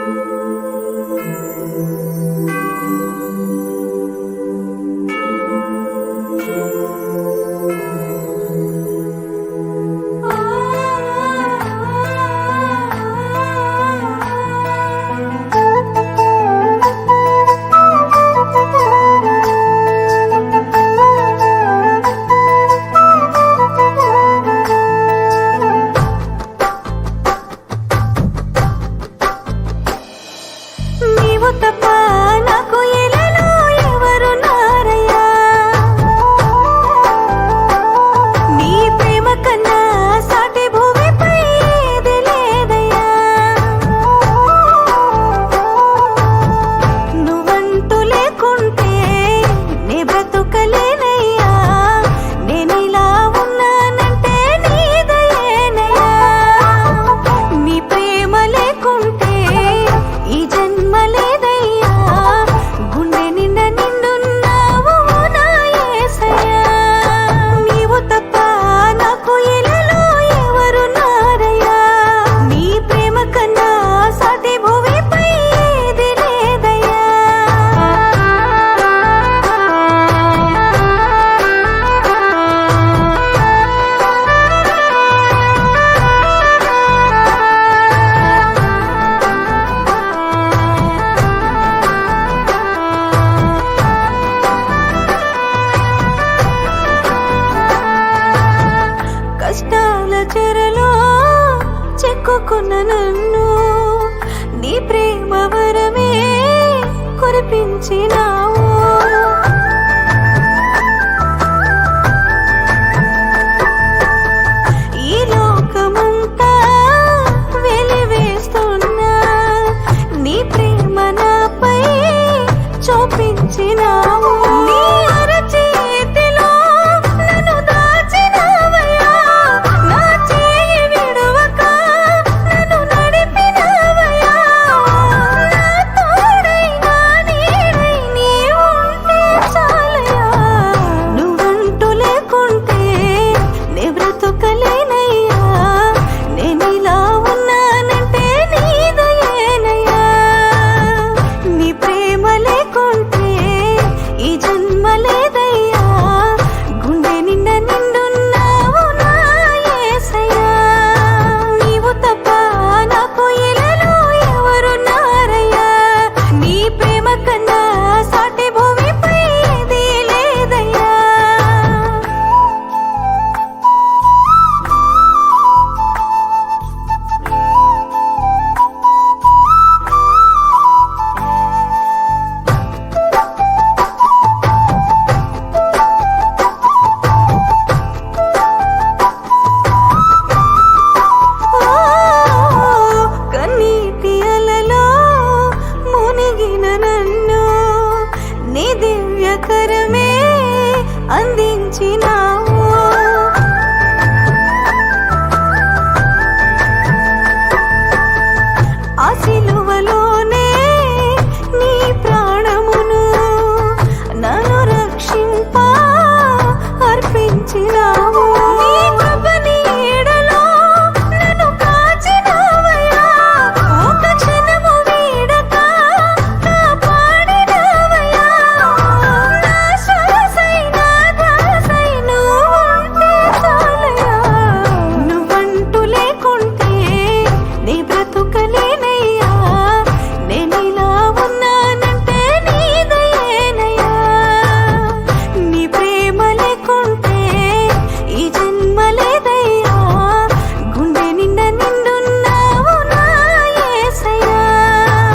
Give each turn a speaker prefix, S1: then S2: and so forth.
S1: Música చిక్కుకున్న నన్ను నీ ప్రేమ వరమే కురిపించినావు. ఈ లోకమంతా వెలివేస్తున్నా నీ చూపించినా అందించిన